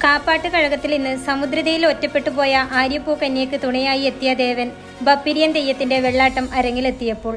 കാപ്പാട്ട് കഴകത്തിൽ നിന്ന് സമുദ്രതയിൽ ഒറ്റപ്പെട്ടു പോയ ആര്യപ്പൂ കന്യക്ക് തുണയായി എത്തിയ ദേവൻ ബപ്പിരിയൻ തെയ്യത്തിന്റെ വെള്ളാട്ടം അരങ്ങിലെത്തിയപ്പോൾ